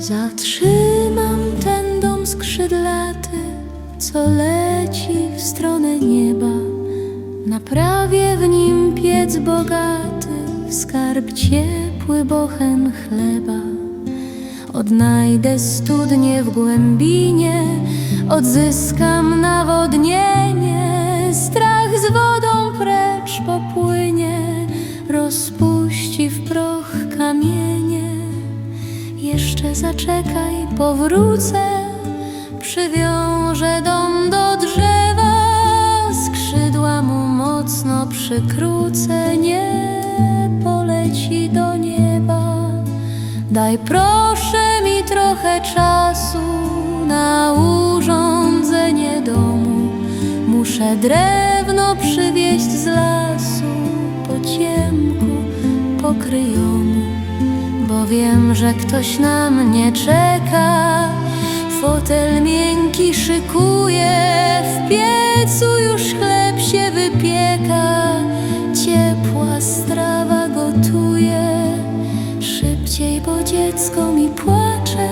Zatrzymam ten dom skrzydlaty, co leci w stronę nieba. Naprawię w nim piec bogaty, skarb ciepły bochen chleba. Odnajdę studnie w głębinie, odzyskam nawodnienie. Strach z wodą precz popłynie, rozpuści Zaczekaj, powrócę, przywiążę dom do drzewa, skrzydła mu mocno przykrócę, nie poleci do nieba. Daj proszę mi trochę czasu. Na urządzenie domu. Muszę drewno przywieźć z lasu. Po ciemku, po wiem, że ktoś na mnie czeka. Fotel miękki szykuje, w piecu już chleb się wypieka, ciepła strawa gotuje. Szybciej, bo dziecko mi płacze,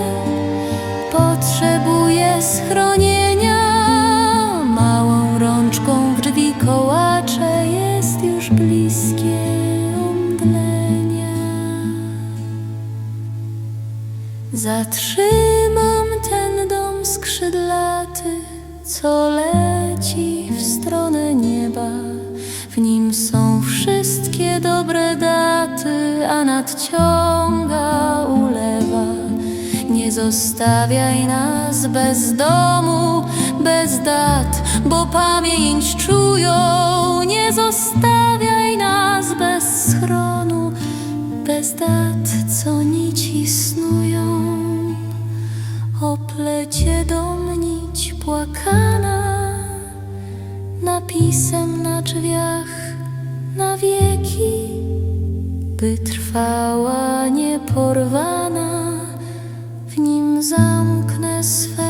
potrzebuje schronienia. Zatrzymam ten dom skrzydlaty, co leci w stronę nieba. W nim są wszystkie dobre daty, a nadciąga ulewa. Nie zostawiaj nas bez domu, bez dat, bo pamięć czują. Nie zostawiaj nas bez schronu, bez dat, co nici snują. Oplecie dom nić płakana, napisem na drzwiach na wieki, by trwała nieporwana, w nim zamknę swe